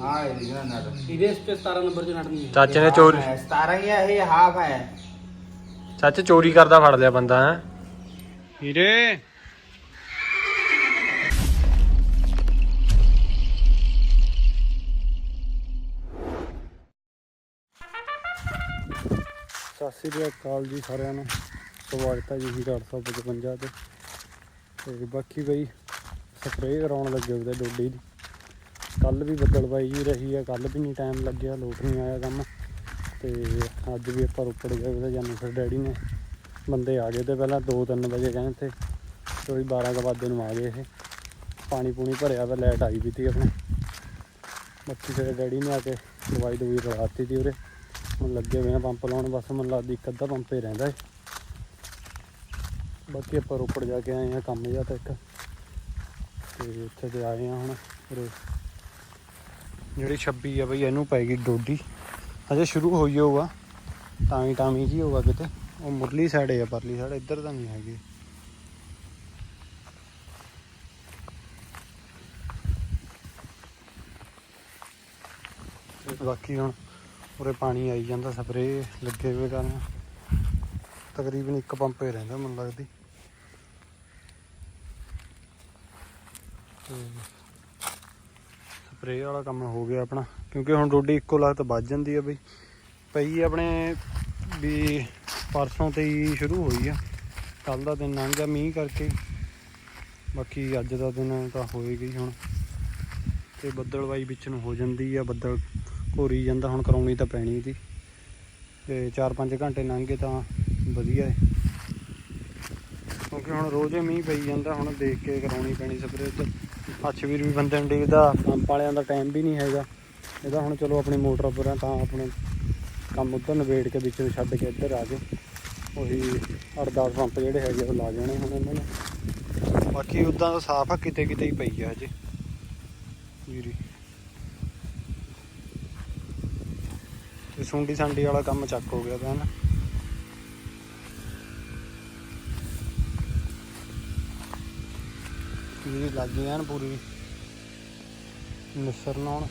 हाँ ओरिजिनल नट ਇਹਦੇ ਇਸ ਤੇ 17 ਨੰਬਰ ਚ ਨਟ ਨਹੀਂ ਹੈ ਚਾਚੇ ਨੇ ਚੋਰੀ सतारह ही है ये हाफ है ਚਾਚੇ ਚੋਰੀ ਕਰਦਾ ਫੜ ਲਿਆ ਬੰਦਾ ਹੈ ਹੀਰੇ ਸਤਿ ਸ੍ਰੀ ਅਕਾਲ ਜੀ ਸਾਰਿਆਂ ਨੂੰ ਸਵਾਗਤ ਹੈ ਜੀ ਹੀਰਾ 855 ਤੇ ਤੇ ਬਾਕੀ ਬਈ ਸਪਰੇਅ ਕਰਾਉਣ ਲੱਗੇ ਉਹਦੇ ਡੋਡੀ ਦੀ ਕੱਲ ਵੀ ਬੱਦਲਬਾਈ ਜੀ ਰਹੀ ਆ ਕੱਲ ਵੀ ਨਹੀਂ ਟਾਈਮ ਲੱਗਿਆ ਲੋਟ ਨਹੀਂ ਆਇਆ ਕੰਮ। ਤੇ ਅੱਜ ਵੀ ਆਪਾਂ ਰੋਪੜ ਗਏ ਉਹਦੇ ਜਾਨੂੰ ਫਿਰ ਡੈਡੀ ਨੇ। ਬੰਦੇ ਆ ਗਏ ਤੇ ਪਹਿਲਾਂ 2-3 ਵਜੇ ਕਹਿੰਦੇ ਤੇ ਕੋਈ 12 ਕੁ ਵਜੇ ਨੂੰ ਆ ਗਏ ਇਹ। ਪਾਣੀ ਪੂਣੀ ਭਰਿਆ ਤਾਂ ਲੈਟ ਆਈ ਵੀ ਤੀ ਆਪਣੇ। ਬਾਕੀ ਫਿਰ ਡੈਡੀ ਨੇ ਆ ਕੇ ਦਵਾਈ ਦਵਾਈ ਰਲਾਤੀ ਤੀ ਉਰੇ। ਹੁਣ ਲੱਗੇ ਹੋਏ ਆ ਪੰਪ ਲਾਉਣ, ਬਸ ਮੈਨੂੰ ਲੱਗਦੀ ਇੱਕ ਅੱਧਾ ਪੰਪ ਹੀ ਰਹਿੰਦਾ ਏ। ਬਾਕੀ ਆਪਾਂ ਰੋਪੜ ਜਾ ਕੇ ਆਏ ਆ, ਕੰਮ ਜਿਹਾ ਤੱਕ ਇੱਕ। ਤੇ ਇੱਥੇ ਤੇ ਆਏ ਆ ਹੁਣ ਉਰੇ। ਜਿਹੜੀ 26 ਆ ਬਈ, ਇਹਨੂੰ ਪੈ ਗਈ ਡੋਡੀ। ਅਜੇ ਸ਼ੁਰੂ ਹੋਈ ਹੋਊਗਾ। ਤਾਂ ਹੀ ਟਾਮੀ ਜੀ ਹੋਊਗਾ ਕਿਤੇ। ਉਹ ਮੁਰਲੀ ਸਾਈਡ ਆ, ਪਰਲੀ ਸਾਈਡ ਇੱਧਰ ਤਾਂ ਨਹੀਂ ਹੈਗੀ। ਬਾਕੀ ਹੁਣ ਉਰੇ ਪਾਣੀ ਆਈ ਜਾਂਦਾ ਸਪਰੇ ਲੱਗੇ ਹੋਏ ਕਰਨ। ਤਕਰੀਬਨ ਇੱਕ ਪੰਪ ਹੀ ਰਹਿੰਦਾ, ਮੈਨੂੰ ਲੱਗਦੀ। ਤੇ ਸਪਰੇਅ ਵਾਲਾ ਕੰਮ ਹੋ ਗਿਆ ਆਪਣਾ, ਕਿਉਂਕਿ ਹੁਣ ਡੋਡੀ ਇੱਕੋ ਲਗਤ ਵੱਜ ਜਾਂਦੀ ਆ ਬਈ। ਪਈ ਆਪਣੇ ਵੀ ਪਰਸੋਂ ਤੇ ਹੀ ਸ਼ੁਰੂ ਹੋਈ ਆ ਕੱਲ ਦਾ ਦਿਨ ਲੰਘ ਗਿਆ ਮੀਂਹ ਕਰਕੇ। ਬਾਕੀ ਅੱਜ ਦਾ ਦਿਨ ਤਾਂ ਹੋਏਗੀ ਹੁਣ। ਤੇ ਬੱਦਲਵਾਈ ਵਿੱਚ ਨੂੰ ਹੋ ਜਾਂਦੀ ਆ, ਬੱਦਲ ਘੋਰੀ ਜਾਂਦਾ, ਹੁਣ ਕਰਾਉਣੀ ਤਾਂ ਪੈਣੀ ਦੀ ਤੇ 4-5 ਘੰਟੇ ਲੰਘ ਗਏ ਤਾਂ ਵਧੀਆ ਹੈ ਕਿਉਂਕਿ ਹੁਣ ਰੋਜ਼ ਹੀ ਮੀਂਹ ਪਈ ਜਾਂਦਾ, ਹੁਣ ਦੇਖ ਕੇ ਕਰਾਉਣੀ ਪੈਣੀ ਸਪਰੇਅ ਤੇ ਅੱਛ ਵੀਰ ਵੀ ਬੰਦੇ ਨੂੰ ਡਿੱਗਦਾ, ਪੰਪ ਵਾਲਿਆਂ ਦਾ ਟਾਈਮ ਵੀ ਨਹੀਂ ਹੈਗਾ। ਇਹਦਾ ਹੁਣ ਚਲੋ ਆਪਣੀ ਮੋਟਰ ਉੱਪਰ ਆ, ਤਾਂ ਆਪਣੇ ਕੰਮ ਉੱਧਰ ਨਵੇੜ ਕੇ ਵਿੱਚ ਛੱਡ ਕੇ ਇੱਧਰ ਆ ਗਏ ਉਹੀ 8-10 ਪੰਪ ਜਿਹੜੇ ਹੈਗੇ ਉਹ ਲਾ ਜਾਣੇ ਹੁਣ ਇਹਨਾਂ ਨੇ। ਬਾਕੀ ਉਦਾਂ ਤਾਂ ਸਾਫ਼ ਆ, ਕਿਤੇ ਕਿਤੇ ਹੀ ਪਈ ਆ ਹਜੇ। ਵੀਰੀ। ਤੇ ਸੁੰਡੀ ਸੰਡੀ ਵਾਲਾ ਕੰਮ ਚੱਕ ਹੋ ਗਿਆ ਤਾਂ ਨਾ ਪੀਰੀ ਲੱਗੀ ਐਨ ਪੂਰੀ। ਨਿਸਰ ਨਾਲ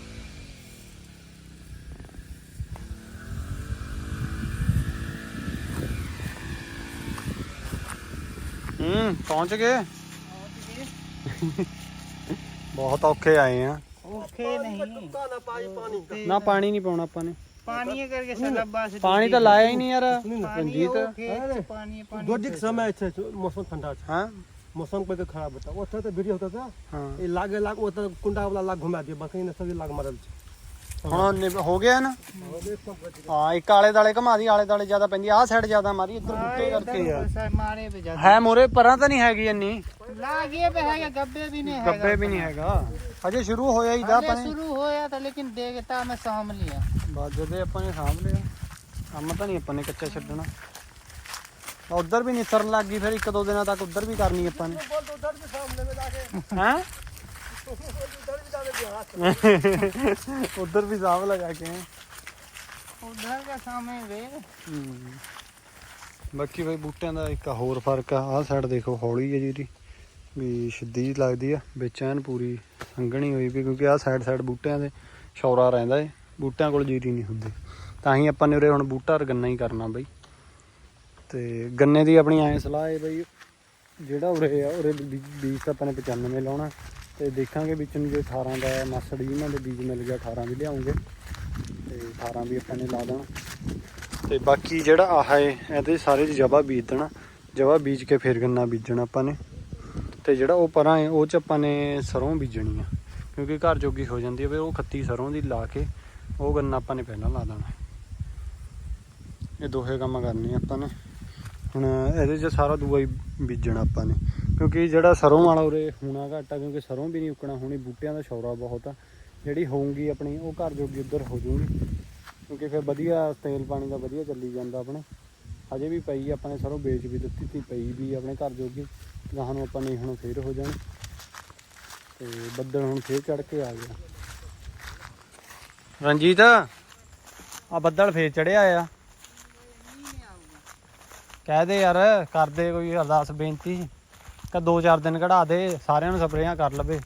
ਹੂੰ ਪਹੁੰਚ ਗਏ? ਬਹੁਤ ਔਖੇ ਆਏ ਆ। ਔਖੇ ਨਹੀਂ। ਨਾ ਪਾਣੀ ਨਹੀਂ ਪਾਉਣਾ ਆਪਾਂ ਨੇ। ਪਾਣੀ ਕਰਕੇ ਸਾਡਾ ਬਸ ਪਾਣੀ ਤਾਂ ਲਾਇਆ ਹੀ ਨਹੀਂ ਯਾਰ। ਰਣਜੀਤ। ਪਾਣੀ ਪਾਣੀ ਦੁੱਧ ਸਮਾਂ ਇੱਥੇ ਮੌਸਮ ਠੰਡਾ ਹਾਂ? मौसम कोई खराब होता वो था तो वीडियो होता था ਹਾਂ ये लागे लाग वो तो कुंडा वाला लाग घुमा दिया बाकी ने सभी लाग मारल छे ਹੁਣ ਨਿਭ- ਹੋ ਗਿਆ ਨਾ ਹਾਂ ਇੱਕ ਆਲੇ ਦਾਲੇ ਘਮਾ ਦੀ ਆਲੇ ਦਾਲੇ ਜ਼ਿਆਦਾ ਪੈਂਦੀ ਆਹ ਸਾਈਡ ਜ਼ਿਆਦਾ ਮਾਰੀ ਇੱਧਰ ਬੁੱਟੇ ਕਰਕੇ ਆ सर मारे पे जाते ਹੈ ਮੋਰੇ ਪਰਾਂ ਤਾਂ ਨਹੀਂ ਹੈਗੀ ਇੰਨੀ लागे पे है गब्बे भी नहीं है ਗੱਬੇ ਵੀ ਨਹੀਂ ਹੈਗਾ ਅਜੇ ਸ਼ੁਰੂ ਹੋਇਆ ਹੀ ਦਾ पहले ਆਪਾਂ ਨੇ शुरू होया था लेकिन देखता मैं साम लिया ਬਾਅਦ ਜਦੇ ਆਪਾਂ ਨੇ ਸਾਂਭ ਲਿਆ ਕੰਮ ਤਾਂ ਨਹੀਂ ਆਪਾਂ ਨੇ ਕੱਚਾ ਛੱਡਣਾ ਉਧਰ ਵੀ ਨਿਸਰਨ ਲੱਗ ਗਈ ਫਿਰ ਇੱਕ ਦੋ ਦਿਨਾਂ ਤੱਕ ਉਧਰ ਵੀ ਕਰਨੀ ਆਪਾਂ ਨੇ बोल तो उधर भी सामने में जाके ਹੈ उधर भी जाने दिया हाथ ਉਧਰ ਵੀ ਸਾਂਭ ਲਗਾ ਕੇ ਆਏ। उधर का सामने वे ਹਮ। ਬਾਕੀ ਬਈ ਬੂਟਿਆਂ ਦਾ ਇੱਕ ਹੋਰ ਫਰਕ ਆ ਆਹ ਸਾਈਡ ਦੇਖੋ ਹੌਲੀ ਹੈ ਜਿਹੜੀ ਵੀ ਸਿੱਧੀ ਜਿਹੀ ਲੱਗਦੀ ਆ ਵਿੱਚ ਐਨ ਪੂਰੀ ਸੰਘਣੀ ਹੋਈ ਵੀ ਕਿਉਂਕਿ ਆਹ ਸਾਈਡ ਸਾਈਡ ਬੂਟਿਆਂ ਦੇ ਸ਼ੌਰਾ ਰਹਿੰਦਾ ਏ ਬੂਟਿਆਂ ਕੋਲ ਜੀਰੀ ਨਹੀਂ ਹੁੰਦੀ ਤਾਂ ਹੀ ਆਪਾਂ ਨੇ ਉਰੇ ਹੁਣ ਬੂਟਾ ਔਰ ਗੰਨਾ ਹੀ ਕਰਨਾ ਬਈ ਤੇ ਗੰਨੇ ਦੀ ਆਪਣੀ ਐ ਸਲਾਹ ਹੈ ਬਈ, ਜਿਹੜਾ ਉਰੇ ਆ, ਉਰੇ ਬੀ- ਬੀਜ ਤਾਂ ਆਪਾਂ ਨੇ 95 ਲਾਉਣਾ ਤੇ ਦੇਖਾਂਗੇ ਵਿੱਚ ਨੂੰ ਜੇ 18 ਦਾ ਮਸੜ ਜੀ ਇਹਨਾਂ ਦੇ ਬੀਜ ਮਿਲ ਗਿਆ 18 ਵੀ ਲਿਆਉਂਗੇ ਤੇ 18 ਵੀ ਆਪਾਂ ਨੇ ਲਾ ਦੇਣਾ। ਤੇ ਬਾਕੀ ਜਿਹੜਾ ਆਹ ਹੈ, ਇਹਦੇ ਸਾਰੇ ਜਵਾ ਬੀਜ ਦੇਣਾ ਜਵਾ ਬੀਜ ਕੇ ਫਿਰ ਗੰਨਾ ਬੀਜਣਾ ਆਪਾਂ ਨੇ। ਤੇ ਜਿਹੜਾ ਉਹ ਪਰਾਂ ਹੈ, ਉਹ ਚ ਆਪਾਂ ਨੇ ਸਰੋਂ ਬੀਜਣੀ ਆ, ਕਿਉਂਕਿ ਘਰ ਜੋਗੀ ਹੋ ਜਾਂਦੀ ਹੈ ਵੀ ਉਹ ਖੱਤੀ ਸਰੋਂ ਦੀ ਲਾ ਕੇ ਉਹ ਗੰਨਾ ਆਪਾਂ ਨੇ ਪਹਿਲਾਂ ਲਾ ਦੇਣਾ। ਇਹ ਦੋਹੇ ਕੰਮ ਕਰਨੇ ਆਪਾਂ ਨੇ। ਹੁਣ ਇਹਦੇ 'ਚ ਸਾਰਾ ਦੂਆ ਹੀ ਬੀਜਣਾ ਆਪਾਂ ਨੇ। ਕਿਉਂਕਿ ਜਿਹੜਾ ਸਰੋਂ ਵਾਲਾ ਉਰੇ ਹੋਣਾ ਘੱਟ ਆ, ਕਿਉਂਕਿ ਸਰੋਂ ਵੀ ਨਹੀਂ ਉੱਕਣਾ, ਹੋਣੀ ਬੂਟਿਆਂ ਦਾ ਸ਼ੌਰਾ ਬਹੁਤ ਆ। ਜਿਹੜੀ ਹੋਊਗੀ ਆਪਣੀ, ਉਹ ਘਰ ਜੋਗੀ ਉੱਧਰ ਹੋ ਜੂਗੀ। ਕਿਉਂਕਿ ਫਿਰ ਵਧੀਆ ਤੇਲ ਪਾਣੀ ਦਾ ਵਧੀਆ ਚੱਲੀ ਜਾਂਦਾ ਆਪਣੇ। ਹਜੇ ਵੀ ਪਈ ਆਪਾਂ ਨੇ ਸਰੋਂ ਵੇਚ ਵੀ ਦਿੱਤੀ ਤੀ ਪਈ ਵੀ ਆਪਣੇ ਘਰ ਜੋਗੀ। ਗਾਹਾਂ ਨੂੰ ਆਪਾਂ ਨਹੀਂ ਹੁਣ ਫੇਰ ਹੋ ਜਾਣਾ। ਤੇ ਬੱਦਲ ਹੁਣ ਫੇਰ ਚੜ ਕੇ ਆ ਗਿਆ। ਰਣਜੀਤ ਆ ਬੱਦਲ ਫੇਰ ਚੜਿਆ ਆ। ਕਹਿ ਦੇ ਯਾਰ ਕਰਦੇ ਕੋਈ ਅਰਦਾਸ ਬੇਨਤੀ। ਕਿ ਦੋ ਚਾਰ ਦਿਨ ਕਢਾ ਦੇ ਸਾਰਿਆਂ ਨੂੰ ਸਪਰੇਆ ਕਰ ਲਵੇ।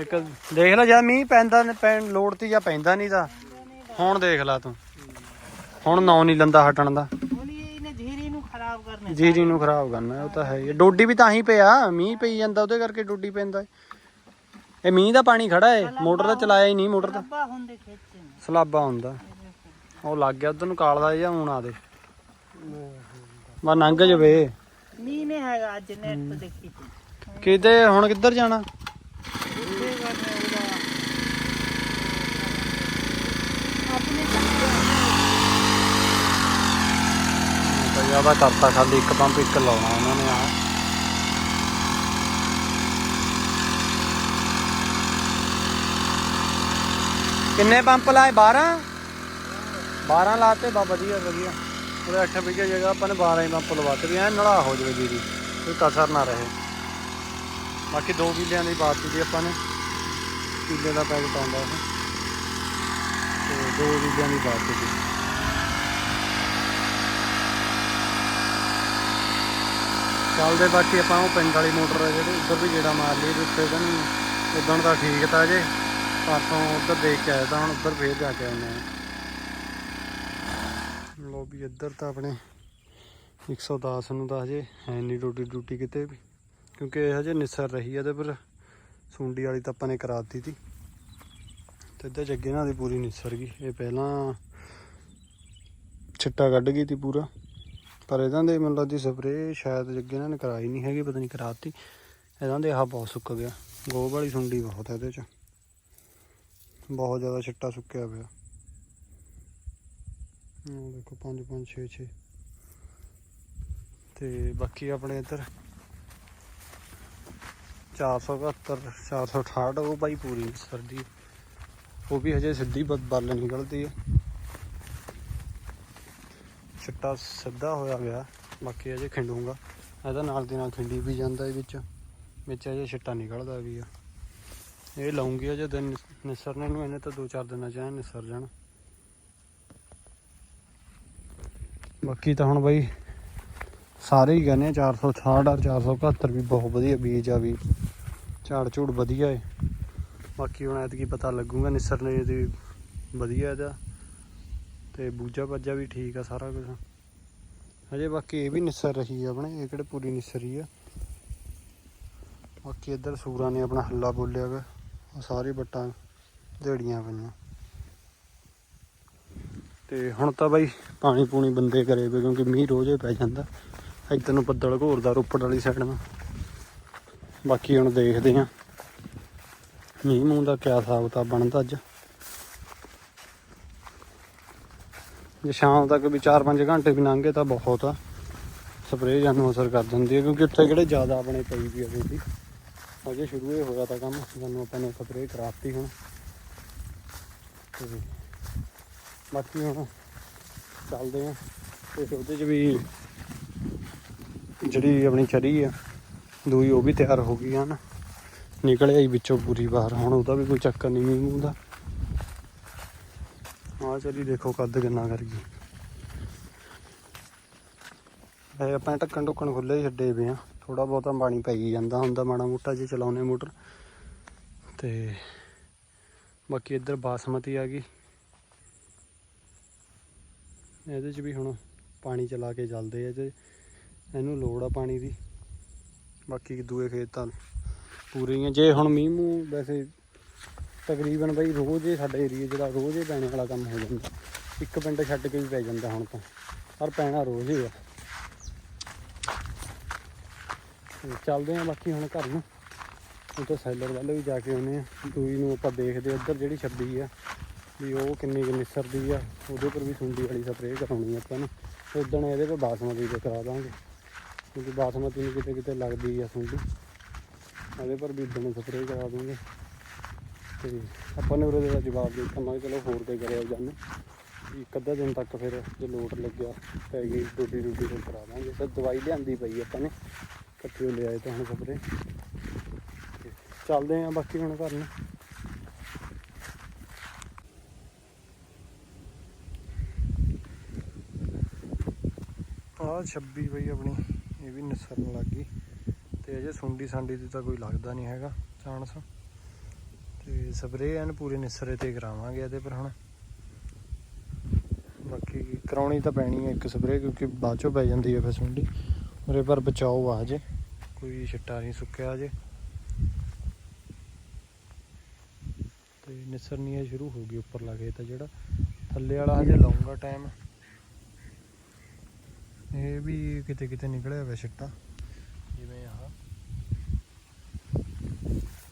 ਇੱਕ ਦੇਖ ਲੈ ਜਦ ਮੀਂਹ ਪੈਂਦਾ ਪੈਣ ਲੋੜ ਤੇ ਜਾਂ ਪੈਂਦਾ ਨਹੀਂ ਤਾਂ ਹੁਣ ਦੇਖ ਲੈ ਤੂੰ। ਹੁਣ ਨੌ ਨਹੀਂ ਲੰਦਾ ਹਟਣ ਦਾ। ਜੀਰੀ ਨੂੰ ਖਰਾਬ ਕਰਨਾ ਉਹ ਤਾਂ ਹੈ ਡੋਡੀ ਵੀ ਤਾਂ ਹੀ ਪਿਆ ਮੀਂਹ ਪਈ ਜਾਂਦਾ ਉਹਦੇ ਕਰਕੇ ਡੋਡੀ ਪੈਂਦਾ। ਇਹ ਮੀਂਹ ਦਾ ਪਾਣੀ ਖੜਾ ਏ? ਮੋਟਰ ਤਾਂ ਚਲਾਇਆ ਹੀ ਨਹੀਂ ਮੋਟਰ ਤਾਂ ਸਲਾਬਾ ਹੁੰਦਾ ਉਹ ਲੱਗ ਗਿਆ ਉਧਰ ਨੂੰ ਕਾਲਦਾ ਜਾਂ ਹੁਣ ਆ ਦੇ। ਬਾ ਨੰਗ ਜਵੇ। ਮੀਂਹ ਨੇ ਹੈਗਾ ਅੱਜ ਨੈਟ ਤੋਂ ਦੇਖੀ ਕਿਤੇ ਹੁਣ ਕਿੱਧਰ ਜਾਣਾ? ਜ਼ਿਆਦਾ ਕਰਤਾ ਖਾਲੀ ਇੱਕ ਪੰਪ ਇੱਕ ਲਾਉਣਾ ਉਹਨਾਂ ਨੇ ਕਿੰਨੇ ਪੰਪ ਲਾਏ? 12 12 ਲਾਤੇ? ਬਾ ਵਧੀਆ ਵਧੀਆ। ਉਹਦੇ 8 ਵਿਗੇ ਜਗ੍ਹਾ ਆਪਾਂ ਨੇ 12 ਹੀ ਪੰਪ ਲਵਾਤੇ ਵੀ, ਐਨ ਨਲਾ ਹੋ ਜਵੇ ਜੀਰੀ। ਕੋਈ ਕਸਰ ਨਾ ਰਹੇ। ਬਾਕੀ ਦੋ ਕਿੱਲਿਆਂ ਦੀ ਬਾਤ ਕੀਤੀ ਆਪਾਂ ਨੇ। ਕਿੱਲੇ ਦਾ ਪੈਕਟ ਆਉਂਦਾ ਉਹ ਤੇ ਦੋ ਕਿੱਲਿਆਂ ਦੀ ਬਾਤ ਕੀਤੀ ਚੱਲਦੇ ਬਾਕੀ ਆਪਾਂ ਉਹ ਪਿੰਡ ਵਾਲੀ ਮੋਟਰ ਹੈ ਜਿਹੜੀ, ਉੱਧਰ ਵੀ ਜਿਹੜਾ ਮਾਰ ਲਈ ਤੇ ਉੱਥੇ ਤਾਂ ਨਹੀਂ। ਉਦੋਂ ਤਾਂ ਠੀਕ ਤਾਂ ਜੇ। ਪਰਸੋਂ ਉੱਧਰ ਦੇਖ ਕੇ ਆਇਆ ਤਾਂ ਹੁਣ ਉੱਧਰ ਫੇਰ ਜਾ ਕੇ ਆਉਂਦੇ ਆ ਲੋ ਵੀ ਇੱਧਰ ਤਾਂ ਆਪਣੇ 110 ਨੂੰ ਤਾਂ ਹਜੇ ਹੈ ਨਹੀਂ ਡਿਊਟੀ ਡਿਊਟੀ ਕਿਤੇ ਵੀ। ਕਿਉਂਕਿ ਇਹ ਹਜੇ ਨਿਸਰ ਰਹੀ ਆ ਤੇ ਪਰ ਸੁੰਡੀ ਵਾਲੀ ਤਾਂ ਆਪਾਂ ਨੇ ਕਰਾ ਦਿੱਤੀ ਤੀ। ਤੇ ਇੱਧਰ ਜੱਗੇ ਨਾਲ ਦੀ ਪੂਰੀ ਨਿਸਰ ਗਈ। ਇਹ ਪਹਿਲਾਂ ਛਿੱਟਾ ਕੱਢ ਗਈ ਤੀ ਪੂਰਾ। ਪਰ ਇਹਨਾਂ ਦੇ ਮਤਲਬ ਦੀ ਸਪਰੇ ਸ਼ਾਇਦ ਜੱਗੇ ਨਾਲ ਨੇ ਕਰਾਈ ਨਹੀਂ ਹੈਗੀ, ਪਤਾ ਨਹੀਂ ਕਰਾਤੀ। ਇਹਨਾਂ ਦੇ ਆਹ ਬਹੁਤ ਸੁੱਕ ਗਿਆ। ਗੋਬ ਵਾਲੀ ਸੁੰਡੀ ਬਹੁਤ ਹੈ ਇਹਦੇ ਚ। ਬਹੁਤ ਜ਼ਿਆਦਾ ਛਿੱਟਾ ਸੁੱਕਿਆ ਪਿਆ। ਉਹ ਦੇਖੋ 5 5 6 6 ਤੇ ਬਾਕੀ ਆਪਣੇ ਇੱਧਰ 471 468 ਉਹ ਬਾਈ ਪੂਰੀ ਸਰਦੀ। ਉਹ ਵੀ ਹਜੇ ਸਿੱਧੀ ਬ- ਬੱਲ ਨਿਕਲਦੀ ਹੈ ਛਿੱਟਾ ਸਿੱਧਾ ਹੋਇਆ ਗਿਆ ਬਾਕੀ ਅਜੇ ਖਿੰਡੂਗਾ। ਇਹਦਾ ਨਾਲ ਦੀ ਨਾਲ ਖਿੰਡੀ ਵੀ ਜਾਂਦਾ ਇਹ ਵਿੱਚ। ਵਿੱਚ ਅਜੇ ਛਿੱਟਾ ਨਿਕਲਦਾ ਵੀ ਆ। ਇਹ ਲਾਉਂਗੀ ਅਜੇ ਦਿਨ ਨਿਸਰਨੇ ਨੂੰ, ਇਹਨੇ ਤਾਂ ਦੋ ਚਾਰ ਦਿਨਾਂ ਚ ਨਿਸਰ ਜਾਣਾ। ਬਾਕੀ ਤਾਂ ਹੁਣ ਬਾਈ ਸਾਰੇ ਹੀ ਕਹਿੰਦੇ ਆ 468 ਔਰ 471 ਵੀ ਬਹੁਤ ਵਧੀਆ ਬੀਜ ਆ ਵੀ। ਝਾੜ ਝੂੜ ਵਧੀਆ ਏ। ਬਾਕੀ ਹੁਣ ਐਤਕੀ ਪਤਾ ਲੱਗੂਗਾ ਨਿਸਰਨੇ ਦੀ ਵਧੀਆ ਇਹਦਾ। ਤੇ ਬੂਜਾ ਬੱਜਾ ਵੀ ਠੀਕ ਆ ਸਾਰਾ ਕੁਝ ਹਜੇ ਬਾਕੀ ਇਹ ਵੀ ਨਿਸਰ ਰਹੀ ਆ ਆਪਣੇ, ਇਹ ਕਿਹੜੇ ਪੂਰੀ ਨਿਸਰੀ ਆ। ਬਾਕੀ ਇੱਧਰ ਸੂਰਾਂ ਨੇ ਆਪਣਾ ਹੱਲਾ ਬੋਲਿਆ ਵਾ ਸਾਰੀ ਬੱਟਾਂ ਢੇੜੀਆਂ ਪਈਆਂ। ਤੇ ਹੁਣ ਤਾਂ ਬਾਈ ਪਾਣੀ ਪੂਣੀ ਬੰਦੇ ਕਰੇ ਪਏ ਕਿਉਂਕਿ ਮੀਂਹ ਰੋਜ਼ ਪੈ ਜਾਂਦਾ। ਇੱਧਰ ਨੂੰ ਬੱਦਲ ਘੋਰਦਾ ਰੋਪੜ ਵਾਲੀ ਸਾਈਡ ਨੂੰ। ਬਾਕੀ ਹੁਣ ਦੇਖਦੇ ਆਂ ਮੀਂਹ ਮੂੰਹ ਦਾ ਕਿਆ ਹਿਸਾਬ ਕਿਤਾਬ ਬਣਦਾ ਅੱਜ। ਜੇ ਸ਼ਾਮ ਤੱਕ ਵੀ 4-5 ਘੰਟੇ ਵੀ ਲੰਘੇ ਤਾਂ ਬਹੁਤ ਆ। ਸਪਰੇਅ ਜਾਨੂੰ ਅਸਰ ਕਰ ਦਿੰਦੀ ਹੈ ਕਿਉਂਕਿ ਉੱਥੇ ਕਿਹੜੇ ਜ਼ਿਆਦਾ ਆਪਣੇ ਪਈ ਵੀ ਆ ਬੇਟੀ। ਅਜੇ ਸ਼ੁਰੂ ਹੀ ਹੋਇਆ ਤਾਂ ਕੰਮ, ਸਾਨੂੰ ਆਪਾਂ ਨੇ ਸਪਰੇਅ ਕਰਾਤੀ ਹੁਣ। ਤੇ ਬਾਕੀ ਹੁਣ ਚੱਲਦੇ ਆ ਤੇ ਉਹਦੇ 'ਚ ਵੀ ਜਿਹੜੀ ਆਪਣੀ ਚਰੀ ਆ, ਦੂਈ ਉਹ ਵੀ ਤਿਆਰ ਹੋ ਗਈ ਹਨ ਨਾ। ਨਿਕਲ ਆਈ ਵਿੱਚੋਂ ਪੂਰੀ ਬਾਹਰ, ਹੁਣ ਉਹਦਾ ਵੀ ਕੋਈ ਚੱਕਰ ਨਹੀਂ ਮੀਂਹ ਮੂੰਹ ਦਾ। ਆਹ ਚਲੀ ਦੇਖੋ ਕੱਦ ਕਿੰਨਾ ਕਰ ਗਈ। ਇਹ ਆਪਾਂ ਢੱਕਣ ਢੁੱਕਣ ਖੁੱਲੇ ਛੱਡੇ ਪਏ ਆ। ਥੋੜਾ ਬਹੁਤਾ ਪਾਣੀ ਪਈ ਜਾਂਦਾ ਹੁੰਦਾ, ਮਾੜਾ ਮੋਟਾ ਜੇ ਚਲਾਉਨੇ ਮੋਟਰ। ਤੇ ਬਾਕੀ ਇੱਧਰ ਬਾਸਮਤੀ ਆ ਗਈ। ਇਹਦੇ 'ਚ ਵੀ ਹੁਣ ਪਾਣੀ ਚਲਾ ਕੇ ਚੱਲਦੇ ਆ ਤੇ ਇਹਨੂੰ ਲੋੜ ਆ ਪਾਣੀ ਦੀ। ਬਾਕੀ ਦੂਏ ਖੇਤ ਤਾਂ ਪੂਰੇ ਹੀ ਜੇ ਹੁਣ ਮੀਂਹ ਮੂੰਹ ਵੈਸੇ ਤਕਰੀਬਨ ਬਈ ਰੋਜ਼ ਹੀ ਸਾਡੇ ਏਰੀਆ ਜਿਹੜਾ ਰੋਜ਼ ਹੀ ਪੈਣੇ ਵਾਲਾ ਕੰਮ ਹੋ ਜਾਂਦਾ। ਇੱਕ ਪਿੰਡ ਛੱਡ ਕੇ ਵੀ ਪੈ ਜਾਂਦਾ ਹੁਣ ਤਾਂ। ਪਰ ਪੈਣਾ ਰੋਜ਼ ਹੀ ਆ ਤੇ ਚੱਲਦੇ ਆ ਬਾਕੀ ਹੁਣ ਘਰ ਨੂੰ। ਉੱਥੇ ਸੈਲਰ ਵੱਲ ਵੀ ਜਾ ਕੇ ਆਉਨੇ ਆ ਦੂਈ ਨੂੰ ਆਪਾਂ ਦੇਖਦੇ ਆ ਉੱਧਰ ਜਿਹੜੀ 26 ਆ, ਵੀ ਉਹ ਕਿੰਨੀ ਕੁ ਨਿਸਰਦੀ ਆ। ਉਹਦੇ ਪਰ ਵੀ ਸੁੰਡੀ ਵਾਲੀ ਸਪਰੇਅ ਕਰਾਉਣੀ ਆਪਾਂ ਨੇ। ਉਦੋਂ ਇਹਦੇ ਪਰ ਬਾਸਮਤੀ ਤੇ ਕਰਾ ਦਾਂਗੇ। ਕਿਉਂਕਿ ਬਾਸਮਤੀ ਨੂੰ ਕਿਤੇ ਕਿਤੇ ਲੱਗਦੀ ਆ ਸੁੰਡੀ। ਇਹਦੇ ਪਰ ਵੀ ਇਦਾਂ ਸਪਰੇਅ ਕਰਾ ਦੂੰਗੇ। ਤੇ ਆਪਾਂ ਨੇ ਉਹਦੇ ਦਾ ਜਵਾਬ ਦੇ ਦਿੱਤਾ। ਮੈਂ ਕਿਹਾ ਚਲੋ ਹੋਰ ਤੇ ਕਰਿਆ ਜਾਨੇ ਵੀ ਇੱਕ ਅੱਧਾ ਦਿਨ ਤੱਕ ਫਿਰ ਜੇ ਲੋਟ ਲੱਗਿਆ, ਪੈ ਗਈ ਡੂਟੀ ਡੂਟੀ ਫਿਰ ਕਰਾ ਦਾਂਗੇ। ਫਿਰ ਦਵਾਈ ਲਿਆਂਦੀ ਪਈ ਆਪਾਂ ਨੇ। ਇਕੱਠੇ ਹੋ ਲਿਆਏ ਤਾਂ ਹੁਣ ਸਪਰੇ ਚੱਲਦੇ ਆਂ ਬਾਕੀ ਹੁਣ ਘਰ ਨੂੰ। ਆਹ 26 ਬਈ ਆਪਣੀ, ਇਹ ਵੀ ਨਿਸਰਨ ਲੱਗ ਗਈ। ਤੇ ਅਜੇ ਸੁੰਡੀ ਸਾਂਡੀ ਦੀ ਤਾਂ ਕੋਈ ਲੱਗਦਾ ਨਹੀਂ ਹੈਗਾ, ਚਾਂਸ। ਤੇ ਸਪਰੇਅ ਐਨ ਪੂਰੇ ਨਿਸਰੇ ਤੇ ਕਰਾਵਾਂਗੇ ਇਹਦੇ ਪਰ ਹੁਣ। ਬਾਕੀ ਕਰਾਉਣੀ ਤਾਂ ਪੈਣੀ ਹੈ ਇੱਕ ਸਪਰੇਅ ਕਿਉਂਕਿ ਬਾਅਦ ਚੋਂ ਪੈ ਜਾਂਦੀ ਹੈ ਫਿਰ ਸੁੰਡੀ। ਉਰੇ ਪਰ ਬਚਾਓ ਆ ਜੇ ਕੋਈ ਛਿੱਟਾ ਨਹੀਂ ਸੁੱਕਿਆ ਜੇ ਤੇ ਨਿਸਰਨੀ ਹੈ ਸ਼ੁਰੂ ਹੋ ਗਈ ਉੱਪਰ ਲੱਗੇ ਤਾਂ ਜਿਹੜਾ ਥੱਲੇ ਵਾਲਾ ਹਜੇ ਲਾਉਂਗਾ ਟਾਈਮ ਇਹ ਵੀ ਕਿਤੇ ਕਿਤੇ ਨਿਕਲਿਆ ਹੋਇਆ ਛਿੱਟਾ। ਜਿਵੇਂ ਆਹ।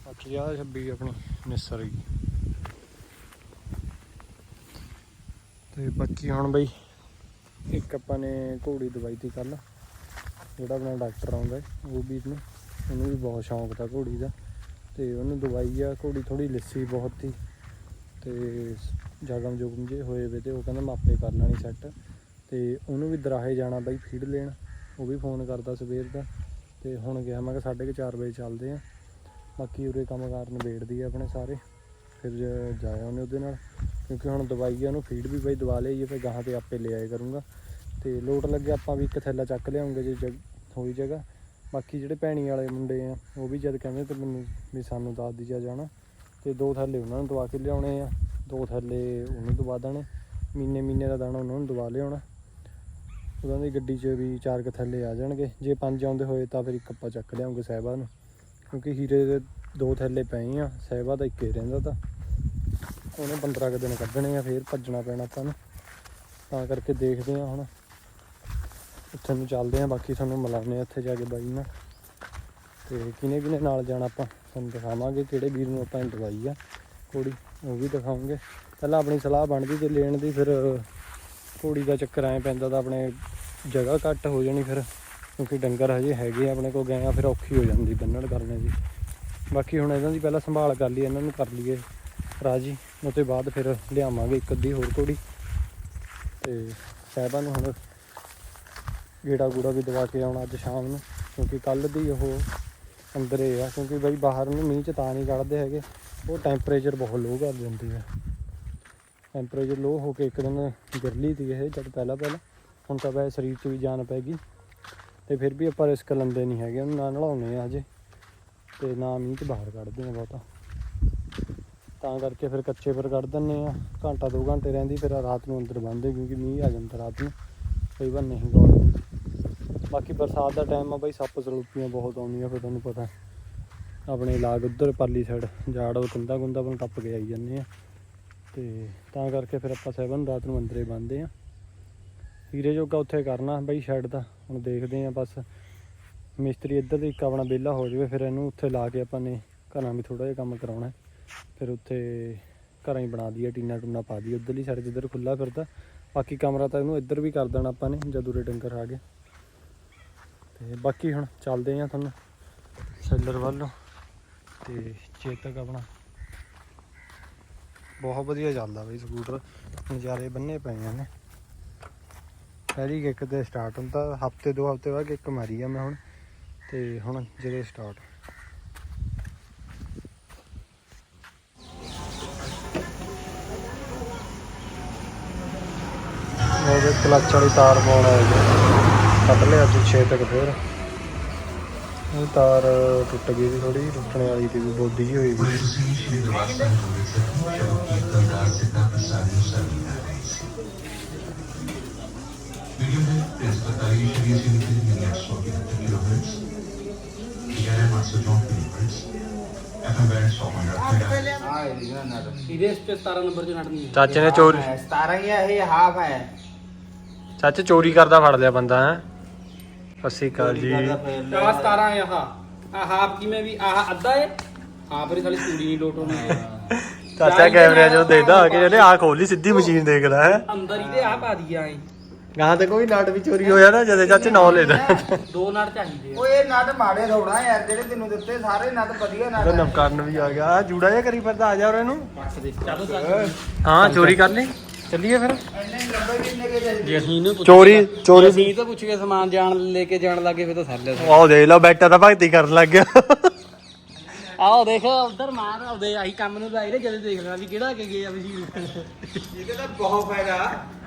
ਬਾਕੀ ਆ 26 ਆਪਣੀ ਨਿਸਰ ਗਈ। ਤੇ ਬਾਕੀ ਹੁਣ ਬਈ, ਇੱਕ ਆਪਾਂ ਨੇ ਘੋੜੀ ਦਵਾਈ ਤੀ ਕੱਲ ਜਿਹੜਾ ਆਪਣਾ ਡਾਕਟਰ ਆਉਂਦਾ ਉਹ ਵੀ ਨੂੰ ਉਹਨੂੰ ਵੀ ਬਹੁਤ ਸ਼ੌਂਕ ਤਾਂ ਘੋੜੀ ਦਾ। ਤੇ ਉਹਨੂੰ ਦਵਾਈ ਆ, ਘੋੜੀ ਥੋੜੀ ਲਿੱਸੀ ਬਹੁਤ ਸੀ। ਤੇ ਜਗਮ ਜੁਗਮ ਜੇ ਹੋਏ ਵੇ ਤੇ ਉਹ ਕਹਿੰਦਾ ਮਾਪੇ ਕਰ ਲੈਣੀ ਸੈੱਟ ਤੇ ਉਹਨੂੰ ਵੀ ਦਰਾਹੇ ਜਾਣਾ ਬਾਈ ਫੀਡ ਲੈਣ। ਉਹ ਵੀ ਫੋਨ ਕਰਦਾ ਸਵੇਰ ਦਾ। ਤੇ ਹੁਣ ਗਿਆ ਮੈਂ ਕਿ 4:30 ਵਜੇ ਚੱਲਦੇ ਆ। ਬਾਕੀ ਉਰੇ ਕੰਮ ਕਾਰ ਨਿਬੇੜਦੀ ਆ ਆਪਣੇ ਸਾਰੇ। ਫਿਰ ਜ- ਜਾਇਆ ਉਹਨੇ ਉਹਦੇ ਨਾਲ। ਕਿਉਂਕਿ ਹੁਣ ਦਵਾਈ ਆ, ਉਹਨੂੰ ਫੀਡ ਵੀ ਬਾਈ ਦਵਾ ਲਈਏ, ਫਿਰ ਗਾਹਾਂ ਤੇ ਆਪੇ ਲੈ ਆਏ ਕਰੂੰਗਾ। ਤੇ ਲੋਟ ਲੱਗੇ ਆਪਾਂ ਵੀ ਇੱਕ ਥੈਲਾ ਚੱਕ ਲਿਆਉਂਗੇ ਜੇ ਜਗ ਹੋਈ ਜਗ੍ਹਾ। ਬਾਕੀ ਜਿਹੜੇ ਭੈਣੀ ਵਾਲੇ ਮੁੰਡੇ ਆ, ਉਹ ਵੀ ਜਦ ਕਹਿੰਦੇ ਤੇ ਮੈਨੂੰ ਵੀ ਸਾਨੂੰ ਦੱਸ ਦੀ ਜਾਣਾ। ਤੇ ਦੋ ਥੈਲੇ ਉਹਨਾਂ ਨੂੰ ਦਵਾ ਕੇ ਲਿਆਉਣੇ ਆ, ਦੋ ਥੈਲੇ ਉਹਨੂੰ ਦਵਾ ਦੇਣੇ, ਮਹੀਨੇ ਮਹੀਨੇ ਦਾ ਦਾਣਾ ਉਹਨਾਂ ਨੂੰ ਦਵਾ ਲਿਆਉਣਾ। ਉਹਨਾਂ ਦੀ ਗੱਡੀ 'ਚ ਵੀ ਚਾਰ ਕੁ ਥੈਲੇ ਆ ਜਾਣਗੇ। ਜੇ ਪੰਜ ਆਉਂਦੇ ਹੋਏ ਤਾਂ ਫਿਰ ਇੱਕ ਆਪਾਂ ਚੱਕ ਲਿਆਉਂਗੇ ਸਹਿਬਾ ਨੂੰ। ਕਿਉਂਕਿ ਹੀਰੇ ਦੇ ਦੋ ਥੈਲੇ ਪਏ ਆ, ਸਹਿਬਾ ਦਾ ਇੱਕੇ ਰਹਿੰਦਾ ਤਾਂ। ਉਹਨੇ 15 ਕੁ ਦਿਨ ਕੱਢਣੇ ਆ, ਫਿਰ ਭੱਜਣਾ ਪੈਣਾ ਆਪਾਂ ਨੂੰ। ਤਾਂ ਕਰਕੇ ਦੇਖਦੇ ਆ ਹੁਣ। ਉੱਥੇ ਨੂੰ ਚੱਲਦੇ ਆ ਬਾਕੀ ਤੁਹਾਨੂੰ ਮਿਲਾਉਂਦੇ ਆ ਉੱਥੇ ਜਾ ਕੇ ਬਾਈ ਨਾਲ। ਤੇ ਕਿਨੇ ਕਿਨੇ ਨਾਲ ਜਾਣਾ ਆਪਾਂ, ਤੁਹਾਨੂੰ ਦਿਖਾਵਾਂਗੇ ਕਿਹੜੇ ਵੀਰ ਨੂੰ ਆਪਾਂ ਨੇ ਦਵਾਈ ਆ। ਕੋੜੀ ਉਹ ਵੀ ਦਿਖਾਉਂਗੇ ਪਹਿਲਾਂ ਆਪਣੀ ਸਲਾਹ ਬਣਦੀ, ਜੇ ਲੈਣ ਦੀ ਫਿਰ ਘੋੜੀ ਦਾ ਚੱਕਰ ਐ ਪੈਂਦਾ ਤਾਂ ਆਪਣੇ ਜਗ੍ਹਾ ਘੱਟ ਹੋ ਜਾਣੀ ਫਿਰ, ਕਿਉਂਕਿ ਡੰਗਰ ਹਜੇ ਹੈਗੇ ਆ ਆਪਣੇ ਕੋਲ ਗਏ ਆ ਫਿਰ ਔਖੀ ਹੋ ਜਾਂਦੀ ਬੰਨਣ ਕਰਨੇ ਦੀ। ਬਾਕੀ ਹੁਣ ਇਹਨਾਂ ਦੀ ਪਹਿਲਾਂ ਸੰਭਾਲ ਕਰ ਲਈ ਇਹਨਾਂ ਨੂੰ ਕਰ ਲਈਏ ਰਾਜੀ ਉਹ ਤੋਂ ਬਾਅਦ ਫਿਰ ਲਿਆਵਾਂਗੇ ਇੱਕ ਅੱਧੀ ਹੋਰ ਘੋੜੀ। ਤੇ ਸਾਹਿਬਾਂ ਨੂੰ ਹੁਣ ਗੇੜਾ ਗੂੜਾ ਵੀ ਦਵਾ ਕੇ ਆਉਣਾ ਅੱਜ ਸ਼ਾਮ ਨੂੰ, ਕਿਉਂਕਿ ਕੱਲ ਦੀ ਉਹ ਅੰਦਰੇ ਆ, ਕਿਉਂਕਿ ਬਈ ਬਾਹਰ ਨੂੰ ਮੀਂਹ ਚ ਤਾਂ ਨਹੀਂ ਕੱਢਦੇ ਹੈਗੇ। ਉਹ ਟੈਂਪਰੇਚਰ ਬਹੁਤ ਲੋ ਕਰ ਦਿੰਦੀ ਆ। ਟੈਂਪਰੇਚਰ ਲੋ ਹੋ ਕੇ ਇੱਕ ਦਿਨ ਗਿਰਲੀ ਤੀ ਇਹ ਜਦ ਪਹਿਲਾਂ ਪਹਿਲਾਂ। ਹੁਣ ਤਾਂ ਵੈਸੇ ਸਰੀਰ 'ਚ ਵੀ ਜਾਨ ਪੈ ਗਈ। ਤੇ ਫਿਰ ਵੀ ਆਪਾਂ ਰਿਸਕ ਲੈਂਦੇ ਨਹੀਂ ਹੈਗੇ ਉਹਨੂੰ ਨਾ ਨਲਾਉਣੇ ਆ ਹਜੇ। ਤੇ ਨਾ ਮੀਂਹ 'ਚ ਬਾਹਰ ਕੱਢਦੇ ਆ ਬਹੁਤਾ। ਤਾਂ ਕਰਕੇ ਫਿਰ ਕੱਚੇ ਪਰ ਕੱਢ ਦਿੰਨੇ ਆ। ਘੰਟਾ ਦੋ ਘੰਟੇ ਰਹਿੰਦੀ, ਫਿਰ ਰਾਤ ਨੂੰ ਅੰਦਰ ਬੰਨਦੇ ਕਿਉਂਕਿ ਮੀਂਹ ਆ ਜਾਂਦਾ ਰਾਤ ਨੂੰ। ਕਈ ਵਾਰ ਨਹੀਂ ਗੌਰ ਬਾਕੀ ਬਰਸਾਤ ਦਾ ਟਾਈਮ ਆ ਬਾਈ, ਸੱਪ ਸਰੂਪੀਆਂ ਬਹੁਤ ਆਉਂਦੀਆਂ ਫਿਰ ਤੁਹਾਨੂੰ ਪਤਾ। ਆਪਣੇ ਲਾਗ ਉੱਧਰ ਪਰਲੀ ਸਾਈਡ ਜਾੜ ਉਹ ਕੰਦਾ ਗੁੰਦਾ ਨੂੰ ਟੱਪ ਕੇ ਆਈ ਜਾਂਦੇ ਆ। ਤੇ ਤਾਂ ਕਰਕੇ ਫਿਰ ਆਪਾਂ ਸੈਵਨ ਰਾਤ ਨੂੰ ਅੰਦਰੇ ਬੰਨਦੇ ਆ। ਹੀਰੇ ਜੋਗਾ ਉੱਥੇ ਕਰਨਾ ਬਾਈ ਸ਼ੈੱਡ ਦਾ, ਹੁਣ ਦੇਖਦੇ ਆ ਬਸ। ਮਿਸਤਰੀ ਇੱਧਰ ਦੇ ਇੱਕ ਆਪਣਾ ਵਿਹਲਾ ਹੋ ਜਾਵੇ, ਫਿਰ ਇਹਨੂੰ ਉੱਥੇ ਲਾ ਕੇ ਆਪਾਂ ਨੇ ਘਰਾਂ ਵੀ ਥੋੜਾ ਜਿਹਾ ਕੰਮ ਕਰਾਉਣਾ। ਫਿਰ ਉੱਥੇ ਘਰਾਂ ਹੀ ਬਣਾ ਦਈਏ, ਟੀਨਾ ਟੂਨਾ ਪਾ ਦਈਏ, ਉੱਧਰਲੀ ਸਾਈਡ ਜਿੱਧਰ ਖੁੱਲਾ ਫਿਰਦਾ। ਬਾਕੀ ਕਮਰਾ ਤਾਂ ਇਹਨੂੰ ਇੱਧਰ ਵੀ ਕਰ ਦੇਣਾ ਆਪਾਂ ਨੇ, ਜਦੋਂ ਉਰੇ ਡੰਗਰ ਆ ਗਏ। ਤੇ ਬਾਕੀ ਹੁਣ ਚੱਲਦੇ ਆ ਤੁਹਾਨੂੰ ਸੈਲਰ ਵੱਲੋਂ ਤੇ ਚੇਤਕ ਆਪਣਾ ਬਹੁਤ ਵਧੀਆ ਚੱਲਦਾ ਬਈ ਸਕੂਟਰ। ਨਜ਼ਾਰੇ ਬੰਨੇ ਪਏ ਆ ਨੇ ਪਹਿਲੀ ਕਿੱਕ ਤੇ ਸਟਾਰਟ ਹੁੰਦਾ ਹਫ਼ਤੇ, ਦੋ ਹਫ਼ਤੇ ਬਾਅਦ ਕਿੱਕ ਮਾਰੀ ਆ ਮੈਂ ਹੁਣ। ਤੇ ਹੁਣ ਜਿਹੜੇ ਸਟਾਰਟ ਉਹਦੇ ਕਲੱਚ ਵਾਲੀ ਤਾਰ ਪਾਉਣਾ ਹੈ ਜੀ ਕੱਢ ਲਿਆ ਅੱਜ 6 ਤੱਕ ਫੇਰ। ਇਹ ਤਾਰ ਟੁੱਟ ਗਈ ਸੀ ਥੋੜੀ ਟੁੱਟਣ ਵਾਲੀ ਤੇ ਵੀ ਬੋਦੀ ਜਿਹੀ ਹੋਈ ਵੀ ਹਾਂ ਇਹ ਨਾ ਨਾ ਇਹਦੇ ਤੇ 17 ਨੰਬਰ 'ਚ ਨੜਨੀ ਹੈ। ਚਾਚੇ ਨੇ ਚੋਰੀ 17 ਹੀ ਹੈ ਇਹ ਹਾਫ ਹੈ। ਚਾਚੇ ਚੋਰੀ ਕਰਦਾ ਫੜ ਲਿਆ ਬੰਦਾ ਹੈ। ਸਤਿ ਕਾਲ ਜੀ। ਆਹ 17 ਹੈ ਆਹ? ਆਹ ਹਾਫ ਕਿਵੇਂ ਵੀ ਆਹ ਅੱਧਾ ਹੈ? ਹਾਫ ਰੇ ਸਾਲੀ ਚੂੜੀ ਨਹੀਂ ਲੋਟ ਹੋਣੀ। ਹੈ। ਚਾਚਾ ਕੈਮਰੇ ਜੋ ਦੇਖਦਾ ਆ ਕੇ ਜਿਹਨੇ ਆ ਖੋਲੀ ਸਿੱਧੀ ਮਸ਼ੀਨ ਦੇਖਦਾ ਹੈ। ਅੰਦਰ ਹੀ ਤੇ ਆਹ ਪਾ ਦਿਆ ਐ ਗਾਂ ਤੇ ਕੋਈ ਨਟ ਵੀ ਚੋਰੀ ਹੋਇਆ ਨਾ ਜਦੇ ਚਾਚੇ ਨੌ ਲੈਦਾ। ਦੋ ਨੜ ਚਾਹੀਦੇ ਆ। ਓਏ ਇਹ ਨਟ ਮਾੜੇ ਥੋੜਾ ਯਾਰ ਜਿਹੜੇ ਤੈਨੂੰ ਦਿੱਤੇ ਸਾਰੇ ਨਟ ਵਧੀਆ ਨਟ ਹੈ। ਨਮਕਰਨ ਵੀ ਆ ਗਿਆ। ਆ ਜੂੜਾ ਜਿਹਾ ਕਰੀ ਫਿਰਦਾ ਆ ਜਾ ਉਹਨੂੰ ਪੱਟ ਦੇ ਚਲੋ ਚੱਲ। ਹਾਂ ਚੋਰੀ ਕਰ ਲਈ। ਚੱਲੀਏ ਫਿਰ? ਜੇ ਅਸੀਂ ਇਹਨੂੰ ਚੋਰੀ ਚੋਰੀ ਅਸੀਂ ਤਾਂ ਪੁੱਛ ਕੇ ਸਮਾਨ ਜਾਣ ਲੈ ਕੇ ਜਾਣ ਲੱਗੇ ਫਿਰ ਤਾਂ ਸਰ ਲਿਆ ਆਹ ਦੇਖ ਲਓ ਬੈਟਾ ਤਾਂ ਭਗਤੀ ਕਰਨ ਲੱਗ ਗਿਆ। ਆਓ ਦੇਖ ਉਧਰ ਮਾਰ ਆਉਦੇ ਆਹੀ ਕੰਮ ਨੂੰ ਲਾਈ ਨੇ ਜਦੋਂ ਦੇਖ ਲੈਣਾ ਵੀ ਕਿਹੜਾ ਕੇ ਗਏ ਆ ਵੀ। ਇਹਦੇ ਤਾਂ ਬਹੁਤ ਫਾਇਦਾ।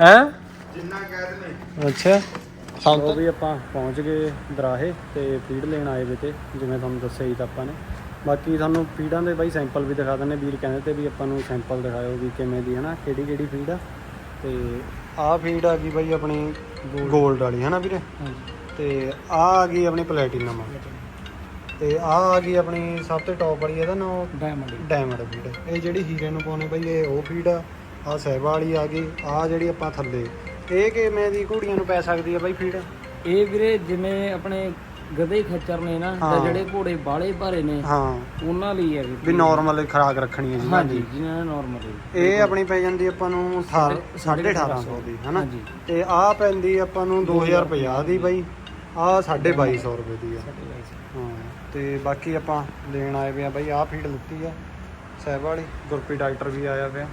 ਹੈ? ਜਿੰਨਾ ਕਹਿ ਦਿੰਦੇ ਅੱਛਾ। ਸਾਨੂੰ ਵੀ ਆਪਾਂ ਪਹੁੰਚ ਗਏ ਦਰਾਹੇ ਤੇ ਫੀਡ ਲੈਣ ਆਏ ਵੇ ਤੇ ਜਿਵੇਂ ਤੁਹਾਨੂੰ ਦੱਸਿਆ ਹੀ ਤਾਂ ਆਪਾਂ ਨੇ। ਬਾਕੀ ਤੁਹਾਨੂੰ ਫੀਡਾਂ ਦੇ ਬਾਈ ਸੈਂਪਲ ਵੀ ਦਿਖਾ ਦਿੰਦੇ ਵੀਰ ਕਹਿੰਦੇ ਤੇ ਵੀ ਆਪਾਂ ਨੂੰ ਸੈਂਪਲ ਦਿਖਾਇਓ ਵੀ ਕਿਵੇਂ ਦੀ ਹਨਾ ਕਿਹੜੀ ਕਿਹੜੀ ਫੀਡ ਆ। ਤੇ ਆਹ ਫੀਡ ਆ ਗਈ ਬਾਈ ਆਪਣੀ 골ਡ ਵਾਲੀ ਹਨਾ ਵੀਰੇ? ਤੇ ਆਹ ਆ ਗਈ ਆਪਣੀ ਪਲੈਟੀਨਮ ਤੇ ਆਹ ਆ ਗਈ ਆਪਣੀ ਸਭ ਤੋਂ ਟੌਪ ਵਾਲੀ ਇਹਦਾ ਨਾਮ ਡਾਇਮੰਡ ਡਾਇਮੰਡ ਫੀਡ ਇਹ ਜਿਹੜੀ ਹੀਰੇ ਨੂੰ ਪਾਉਣੇ ਬਾਈ ਇਹ ਉਹ ਫੀਡ ਆ। ਆਹ ਸਹਿਬਾ ਵਾਲੀ ਆ ਗਈ। ਆਹ ਜਿਹੜੀ ਆਪਾਂ ਥੱਲੇ। ਇਹ ਕਿਵੇਂ ਦੀ ਘੋੜੀਆਂ ਨੂੰ ਪੈ ਸਕਦੀ ਆ ਬਾਈ ਫੀਡ ਇਹ ਵੀਰੇ ਜਿਵੇਂ ਆਪਣੇ ਗਧੇ ਖੱਚਰ ਨੇ ਨਾ ਹਾਂ। ਜਿਹੜੇ ਘੋੜੇ ਬਾਲੇ ਭਾਰੇ ਨੇ ਹਾਂ। ਉਹਨਾਂ ਲਈ ਹੈ ਵੀ ਨਾਰਮਲ ਖਰਾਕ ਰੱਖਣੀ ਹੈ ਜੀ ਹਾਂਜੀ ਜਿਨ੍ਹਾਂ ਨੇ ਨਾਰਮਲ ਇਹ ਆਪਣੀ ਪੈ ਜਾਂਦੀ ਆਪਾਂ ਨੂੰ 1850 ਦੀ ਹਨਾ? ਹਾਂਜੀ। ਤੇ ਆਹ ਪੈਂਦੀ ਆਪਾਂ ਨੂੰ 2050 ਦੀ ਬਾਈ। ਆਹ 2250 ਰੁਪਏ ਦੀ ਆ। ਹਾਂ ਤੇ ਬਾਕੀ ਆਪਾਂ ਲੈਣ ਆਏ ਵੇ ਆ ਬਾਈ ਆਹ ਫੀਡ ਲਿੱਤੀ ਆ। ਸਹਿਬ ਵਾਲੀ ਗੁਰਪ੍ਰੀਤ ਡਾਕਟਰ ਵੀ ਆਇਆ ਪਿਆ।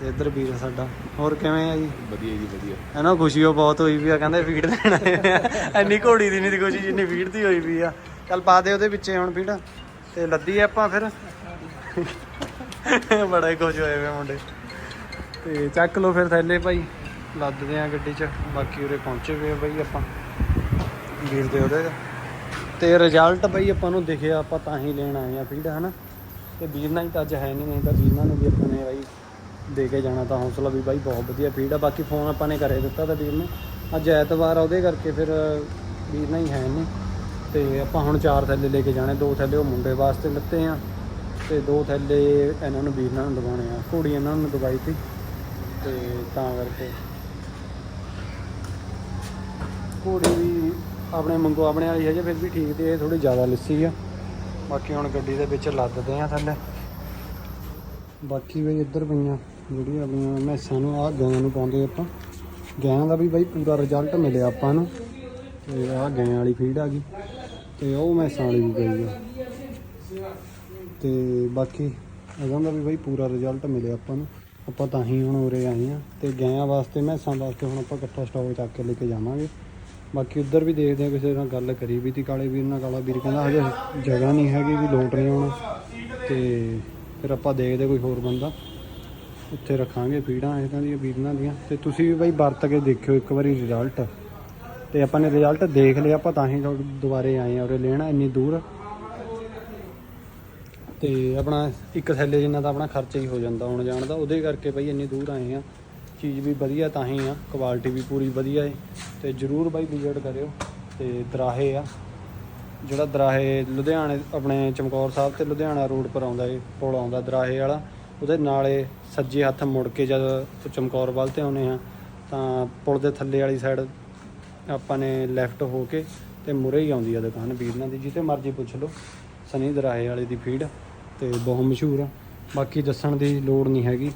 ਤੇ ਇੱਧਰ ਵੀਰ ਸਾਡਾ। ਹੋਰ ਕਿਵੇਂ ਆ ਜੀ? ਵਧੀਆ ਜੀ ਵਧੀਆ। ਇਹਨਾਂ ਖੁਸ਼ੀ ਉਹ ਬਹੁਤ ਹੋਈ ਵੀ ਆ ਕਹਿੰਦੇ ਫੀਡ ਦੇਣ ਆਏ ਆ। ਇੰਨੀ ਘੋੜੀ ਦੀ ਨਹੀਂ ਦੀ ਖੁਸ਼ੀ ਜਿੰਨੀ ਫੀਡ ਦੀ ਹੋਈ ਵੀ ਆ। ਚੱਲ ਪਾ ਦੇ ਉਹਦੇ ਵਿੱਚੇ ਹੁਣ ਫੀਡ ਤੇ ਲੱਦੀ ਆਪਾਂ ਫਿਰ। ਬੜਾ ਹੀ ਖੁਸ਼ ਹੋਏ ਵੇ ਮੁੰਡੇ। ਤੇ ਚੱਕ ਲਓ ਫਿਰ ਥੈਲੇ ਭਾਈ। ਲੱਦਦੇ ਆ ਗੱਡੀ 'ਚ। ਬਾਕੀ ਉਰੇ ਪਹੁੰਚੇ ਵੇ ਬਾਈ ਆਪਾਂ। ਵੀਰ ਦੇ ਉਹਦੇ। ਤੇ ਰਿਜ਼ਲਟ ਬਈ ਆਪਾਂ ਨੂੰ ਦਿਖਿਆ ਆਪਾਂ ਤਾਂ ਹੀ ਲੈਣ ਆਏ ਆ ਫੀਡ ਹਨਾ? ਤੇ ਵੀਰ ਨਾਲ ਹੀ ਤਾਂ ਅੱਜ ਹੈ ਨਹੀਂ ਨਹੀਂ ਤਾਂ ਵੀਰ ਨਾਲ ਨੂੰ ਵੀ ਆਪਾਂ ਨੇ ਬਾਈ ਦੇ ਕੇ ਜਾਣਾ ਤਾਂ ਹੌਸਲਾ ਵੀ ਬਾਈ ਬਹੁਤ ਵਧੀਆ ਫੀਡ ਆ। ਬਾਕੀ ਫੋਨ ਆਪਾਂ ਨੇ ਕਰੇ ਦਿੱਤਾ ਤਾਂ ਵੀਰ ਨੇ। ਅੱਜ ਐਤਵਾਰ ਆ, ਉਹਦੇ ਕਰਕੇ ਫਿਰ ਵੀਰ ਨਾਲ ਹੀ ਹੈ ਨਹੀਂ ਤੇ ਆਪਾਂ ਹੁਣ ਚਾਰ ਥੈਲੇ ਲੈ ਕੇ ਜਾਣੇ, ਦੋ ਥੈਲੇ ਉਹ ਮੁੰਡੇ ਵਾਸਤੇ ਲੱਤੇ ਆ ਤੇ ਦੋ ਥੈਲੇ ਇਹਨਾਂ ਨੂੰ ਵੀਰ ਨਾਲ ਨੂੰ ਦਵਾਉਣੇ ਆ। ਘੋੜੀ ਇਹਨਾਂ ਨੂੰ ਦਵਾਈ ਸੀ ਤੇ ਤਾਂ ਕਰਕੇ ਘੋੜੀ ਵੀ ਆਪਣੇ ਮੰਗੋ ਆਪਣੇ ਵਾਲੀ ਹਜੇ ਫਿਰ ਵੀ ਠੀਕ ਤੇ ਇਹ ਥੋੜੀ ਜ਼ਿਆਦਾ ਲਿੱਸੀ ਆ। ਬਾਕੀ ਹੁਣ ਗੱਡੀ ਦੇ ਵਿੱਚ ਲੱਦਦੇ ਆ ਥੱਲੇ। ਬਾਕੀ ਵੀ ਇੱਧਰ ਪਈਆਂ ਜਿਹੜੀਆਂ ਆਪਣੀਆਂ ਮੈਸਾਂ ਨੂੰ, ਆਹ ਗਾਂ ਨੂੰ ਪਾਉਂਦੇ ਆਪਾਂ। ਗਾਂ ਦਾ ਵੀ ਬਾਈ ਪੂਰਾ ਰਿਜ਼ਲਟ ਮਿਲਿਆ ਆਪਾਂ ਨੂੰ। ਤੇ ਆਹ ਗਾਂ ਵਾਲੀ ਫੀਡ ਆ ਗਈ। ਤੇ ਉਹ ਮੈਸਾਂ ਵਾਲੀ ਵੀ ਗਈ ਆ। ਤੇ ਬਾਕੀ ਇਹਨਾਂ ਦਾ ਵੀ ਬਾਈ ਪੂਰਾ ਰਿਜ਼ਲਟ ਮਿਲਿਆ ਆਪਾਂ ਨੂੰ। ਆਪਾਂ ਤਾਂ ਹੀ ਹੁਣ ਉਰੇ ਆਏ ਆ। ਤੇ ਗਾਂ ਵਾਸਤੇ, ਮੈਸਾਂ ਵਾਸਤੇ ਹੁਣ ਆਪਾਂ ਇਕੱਠਾ ਸਟਾਕ ਚੱਕ ਕੇ ਲੈ ਕੇ ਜਾਵਾਂਗੇ। ਬਾਕੀ ਉੱਧਰ ਵੀ ਦੇਖਦੇ ਆ ਕਿਸੇ ਨਾਲ ਗੱਲ ਕਰੀ ਵੀ ਤੀ ਕਾਲੇ ਵੀਰ ਨਾਲ ਕਾਲਾ ਵੀਰ ਕਹਿੰਦਾ ਹਜੇ ਜਗ੍ਹਾ ਨਹੀਂ ਹੈਗੀ ਵੀ ਲੋਟ ਨਹੀਂ ਆਉਣਾ ਤੇ ਫਿਰ ਆਪਾਂ ਦੇਖਦੇ ਕੋਈ ਹੋਰ ਬੰਦਾ। ਉੱਥੇ ਰੱਖਾਂਗੇ ਫੀਡਾਂ ਇਹਨਾਂ ਦੀਆਂ, ਵੀਰਾਂ ਦੀਆਂ। ਤੇ ਤੁਸੀਂ ਵੀ ਬਾਈ ਵਰਤ ਕੇ ਦੇਖਿਓ ਇੱਕ ਵਾਰੀ ਰਿਜ਼ਲਟ ਤੇ ਆਪਾਂ ਨੇ ਰਿਜ਼ਲਟ ਦੇਖ ਲਿਆ, ਆਪਾਂ ਤਾਂ ਹੀ ਤੁਹਾਡੇ ਦੁਬਾਰੇ ਆਏ ਆ ਉਰੇ ਲੈਣਾ ਇੰਨੀ ਦੂਰ। ਤੇ ਆਪਣਾ ਇੱਕ ਥੈਲੇ ਜਿੰਨਾ ਤਾਂ ਆਪਣਾ ਖਰਚਾ ਹੀ ਹੋ ਜਾਂਦਾ ਆਉਣ ਜਾਣ ਦਾ, ਉਹਦੇ ਕਰਕੇ ਬਾਈ ਇੰਨੀ ਦੂਰ ਆਏ ਆ ਚੀਜ਼ ਵੀ ਵਧੀਆ ਤਾਂ ਹੀ ਆ ਕੁਆਲਿਟੀ ਵੀ ਪੂਰੀ ਵਧੀਆ ਏ। ਤੇ ਜਰੂਰ ਬਾਈ ਵਿਜ਼ਿਟ ਕਰਿਓ, ਤੇ ਦਰਾਹੇ ਆ। ਜਿਹੜਾ ਦਰਾਹੇ ਲੁਧਿਆਣੇ, ਆਪਣੇ ਚਮਕੌਰ ਸਾਹਿਬ ਤੇ ਲੁਧਿਆਣਾ ਰੋਡ ਪਰ ਆਉਂਦਾ ਏ ਪੁਲ ਆਉਂਦਾ ਦਰਾਹੇ ਵਾਲਾ, ਉਹਦੇ ਨਾਲੇ ਸੱਜੇ ਹੱਥ ਮੁੜ ਕੇ ਜਦ ਚਮਕੌਰ ਵੱਲ ਤੇ ਆਉਨੇ ਆ ਤਾਂ ਪੁਲ ਦੇ ਥੱਲੇ ਵਾਲੀ ਸਾਈਡ ਆਪਾਂ ਨੇ ਲੈਫਟ ਹੋ ਕੇ ਤੇ ਮੁਰੇ ਹੀ ਆਉਂਦੀ ਆ ਦੁਕਾਨ ਵੀਰਨਾਂ ਦੀ, ਜਿੱਥੇ ਮਰਜ਼ੀ ਪੁੱਛ ਲਓ। ਸਨੀ ਦਰਾਹੇ ਵਾਲੇ ਦੀ ਫੀਡ ਤੇ ਬਹੁਤ ਮਸ਼ਹੂਰ ਆ। ਬਾਕੀ ਦੱਸਣ ਦੀ ਲੋੜ ਨਹੀਂ ਹੈਗੀ।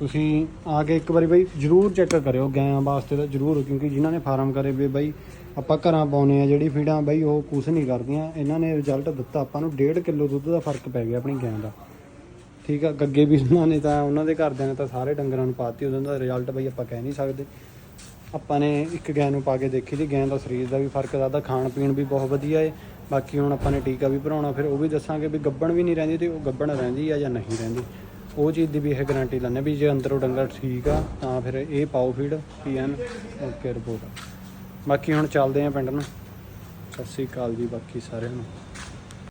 ਤੁਸੀਂ ਆ ਕੇ ਇੱਕ ਵਾਰੀ ਬਈ ਜਰੂਰ ਚੈੱਕ ਕਰਿਓ ਗਾਂ ਵਾਸਤੇ ਤਾਂ ਜਰੂਰ, ਕਿਉਂਕਿ ਜਿਨ੍ਹਾਂ ਨੇ ਫਾਰਮ ਕਰੇ ਵੀ ਬਈ ਆਪਾਂ ਘਰਾਂ ਪਾਉਨੇ ਆ ਜਿਹੜੀ ਫੀਡਾਂ ਬਈ ਉਹ ਕੁਛ ਨਹੀਂ ਕਰਦੀਆਂ, ਇਹਨਾਂ ਨੇ ਰਿਜ਼ਲਟ ਦਿੱਤਾ, ਆਪਾਂ ਨੂੰ 1.5 ਕਿਲੋ ਦੁੱਧ ਦਾ ਫ਼ਰਕ ਪੈ ਗਿਆ ਆਪਣੀ ਗਾਂ ਦਾ। ਠੀਕ ਆ, ਗੱਗੇ ਵੀ ਉਹਨਾਂ ਨੇ ਤਾਂ, ਉਹਨਾਂ ਦੇ ਘਰਦਿਆਂ ਨੇ ਤਾਂ ਸਾਰੇ ਡੰਗਰਾਂ ਨੂੰ ਪਾਤੀ, ਉਹਨਾਂ ਦਾ ਰਿਜ਼ਲਟ ਬਾਈ ਆਪਾਂ ਕਹਿ ਨਹੀਂ ਸਕਦੇ। ਆਪਾਂ ਨੇ ਇੱਕ ਗਾਂ ਨੂੰ ਪਾ ਕੇ ਦੇਖੀ ਸੀ ਗਾਂ ਦਾ ਸਰੀਰ ਦਾ ਵੀ ਫ਼ਰਕ ਦੱਸਦਾ ਖਾਣ ਪੀਣ ਵੀ ਬਹੁਤ ਵਧੀਆ ਏ। ਬਾਕੀ ਹੁਣ ਆਪਾਂ ਨੇ ਟੀਕਾ ਵੀ ਭਰਾਉਣਾ, ਫਿਰ ਉਹ ਵੀ ਦੱਸਾਂਗੇ ਵੀ ਗੱਬਣ ਵੀ ਨਹੀਂ ਰਹਿੰਦੀ ਤੇ ਉਹ ਗੱਬਣ ਰਹਿੰਦੀ ਆ ਜਾਂ ਨਹੀਂ ਰਹਿੰਦੀ। ਉਹ ਚੀਜ਼ ਦੀ ਵੀ ਇਹ ਗਾਰੰਟੀ ਲੈਂਦੇ ਵੀ ਜੇ ਅੰਦਰੋਂ ਡੰਗਰ ਠੀਕ ਆ, ਤਾਂ ਫਿਰ ਇਹ ਪਾਓ ਫੀਡ ਪੀਐਨ ਓਕੇ ਰਿਪੋਰਟ ਬਾਕੀ ਹੁਣ ਚੱਲਦੇ ਆ ਪਿੰਡ ਨੂੰ। ਸਤਿ ਸ੍ਰੀ ਅਕਾਲ ਜੀ, ਬਾਕੀ ਸਾਰਿਆਂ ਨੂੰ।